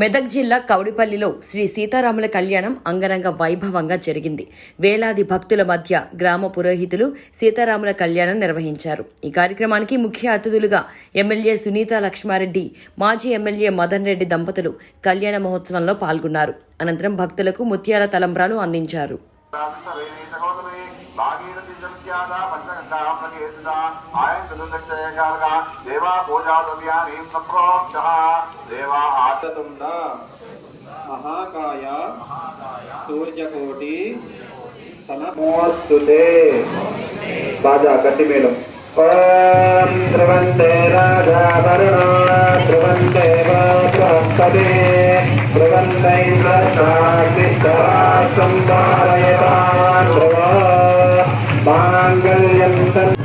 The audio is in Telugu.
మెదక్ జిల్లా కౌడిపల్లిలో శ్రీ సీతారాముల కళ్యాణం అంగరంగ వైభవంగా జరిగింది. వేలాది భక్తుల మధ్య గ్రామ పురోహితులు సీతారాముల కళ్యాణం నిర్వహించారు. ఈ కార్యక్రమానికి ముఖ్య అతిథులుగా ఎమ్మెల్యే సునీత లక్ష్మారెడ్డి మాజీ ఎమ్మెల్యే మదన్ రెడ్డి దంపతులు కళ్యాణ మహోత్సవంలో పాల్గొన్నారు. అనంతరం భక్తులకు ముత్యాల తలంబ్రాలు అందించారు. దేవా పూజాద్రవ్యాన్ని సంప్రోక్ష దేవా ఆచతుండ మహాకాయ సూర్యకోటి సమమోస్తుతే బాజా గట్టి మేడం ఓం ధ్రువంతే రాజా వరుణ ధ్రువంతే బృహస్పతి ధ్రువంతైంద్రశాస్త్రాసం ధారయతాన్ ధ్రువ மாங்கல்யம் தன்